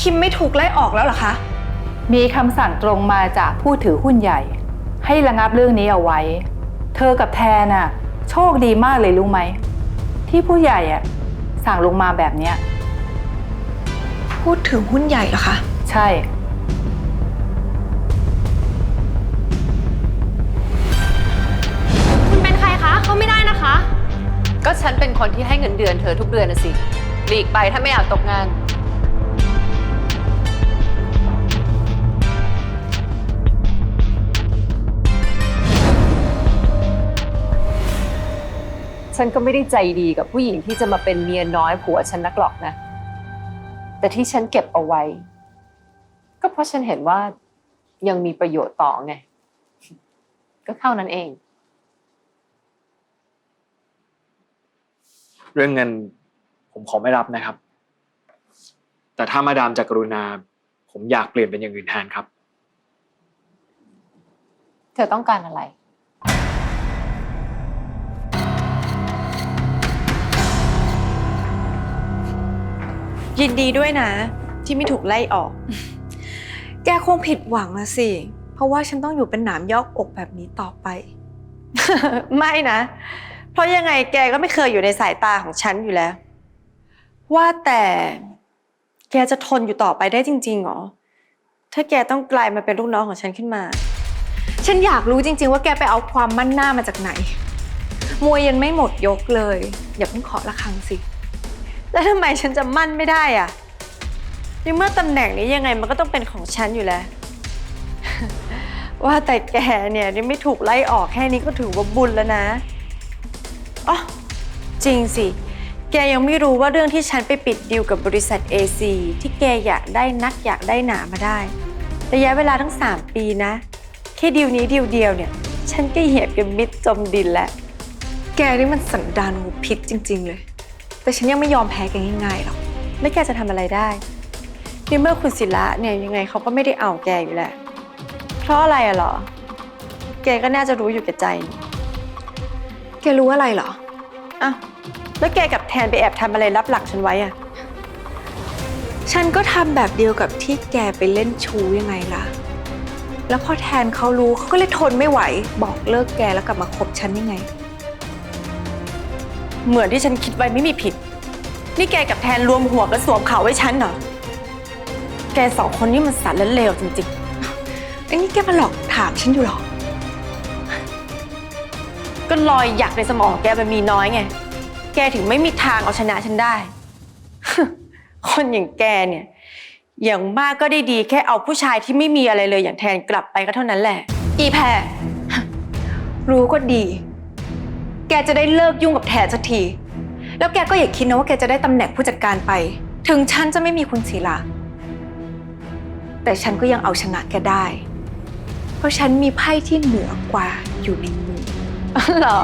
คิมไม่ถูกไล่ออกแล้วเหรอคะ มีคำสั่งตรงมาจากผู้ถือหุ้นใหญ่ ให้ระงับเรื่องนี้เอาไว้ เธอกับแทนน่ะ โชคดีมากเลยรู้ไหม ที่ผู้ใหญ่อะสั่งลงมาแบบเนี้ยพูดถึงหุ้นใหญ่เหรอคะ ใช่ คุณเป็นใครคะเขาไม่ได้นะคะ ก็ฉันเป็นคนที่ให้เงินเดือนเธอทุกเดือนนะสิ หลีกไปถ้าไม่อยากตกงาน ฉันก็ไม่ได้ใจดีกับผู้หญิงที่จะมาเป็นเมียน้อยผัวฉันนักหรอกนะ แต่ที่ฉันเก็บเอาไว้ ก็เพราะฉันเห็นว่ายังมีประโยชน์ต่อไง ก็เท่านั้นเอง เรื่องเงินผมขอไม่รับนะครับ แต่ถ้ามาดามจะกรุณา ผมอยากเปลี่ยนเป็นอย่างอื่นแทนครับ เธอต้องการอะไร ยินดีด้วยนะ ที่ไม่ถูกไล่ออก แกคงผิดหวังละสิ เพราะว่าฉันต้องอยู่เป็นหนามยอกอกแบบนี้ต่อไป ไม่นะ เพราะยังไงแกก็ไม่เคยอยู่ในสายตาของฉันอยู่แล้ว ว่าแต่แกจะทนอยู่ต่อไปได้จริงๆเหรอ ถ้าแกต้องกลายมาเป็นลูกน้องของฉันขึ้นมา ฉันอยากรู้จริง ๆ ว่าแกไปเอาความมั่นหน้ามาจากไหน มวยยังไม่หมดยกเลย อย่าเพิ่งขอละครังสิ แล้วทำไมฉันจะมั่นไม่ได้อะในเมื่อตำแหน่งนี้ยังไงมันก็ต้องเป็นของฉันอยู่แล้ว ว่าแต่แกเนี่ยนี่ไม่ถูกไล่ออกแค่นี้ก็ถือว่าบุญแล้วนะอ๋อจริงสิ แกยังไม่รู้ว่าเรื่องที่ฉันไปปิดดีลกับบริษัท AC ที่แกอยากได้นักอยากได้หนามาได้ ระยะเวลาทั้ง 3 ปีนะ แค่ดีลนี้ดีลเดียวเนี่ย ฉันก็เหยียบกันมิดจมดินแล้ว แกนี่มันสันดานงูพิษจริง ๆ เลย แต่ฉันยังไม่ยอมแพ้แกง่ายๆหรอก แล้วแกจะทำอะไรได้ในเมื่อคุณศิละเนี่ยยังไงเขาก็ไม่ได้เอาแกอยู่แหละ เพราะอะไรอะเหรอ แกก็น่าจะรู้อยู่แก่ใจนี่แกรู้อะไรเหรอ อะแล้วแกกับแทนไปแอบทำอะไรรับหลังฉันไว้อะฉันก็ทำแบบเดียวกับที่แกไปเล่นชูยังไงล่ะ แล้วพอแทนเขารู้เขาก็เลยทนไม่ไหว บอกเลิกแกแล้วกลับมาคบฉันยังไง เหมือนที่ฉันคิดไว้ไม่มีผิด นี่แกกับแทนรวมหัวกันสวมเขาไว้ฉันเหรอ แกสองคนนี่มันสันและเลวจริงๆไอ้นี่แกมาหลอกถามฉันอยู่หรอ ก็รอยหยักในสมองแกมันมีน้อยไง แกถึงไม่มีทางเอาชนะฉันได้ คนอย่างแกเนี่ย อย่างมากก็ได้ดีแค่เอาผู้ชายที่ไม่มีอะไรเลยอย่างแทนกลับไปก็เท่านั้นแหละ อีแพรรู้ก็ดี แกจะได้เลิกยุ่งกับแทนสักที แล้วแกก็อย่าคิดนะว่าแกจะได้ตำแหน่งผู้จัดการไป ถึงฉันจะไม่มีคุณศิลา แต่ฉันก็ยังเอาชนะแกได้ เพราะฉันมีไพ่ที่เหนือกว่าอยู่ในมืออ๋อเหรอ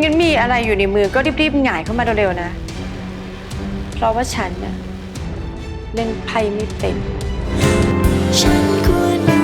งั้นมีอะไรอยู่ในมือก็รีบๆหงายเข้ามาเร็วๆนะ เพราะว่าฉันน่ะเล่นไพ่ไม่เป็น ฉันกลัว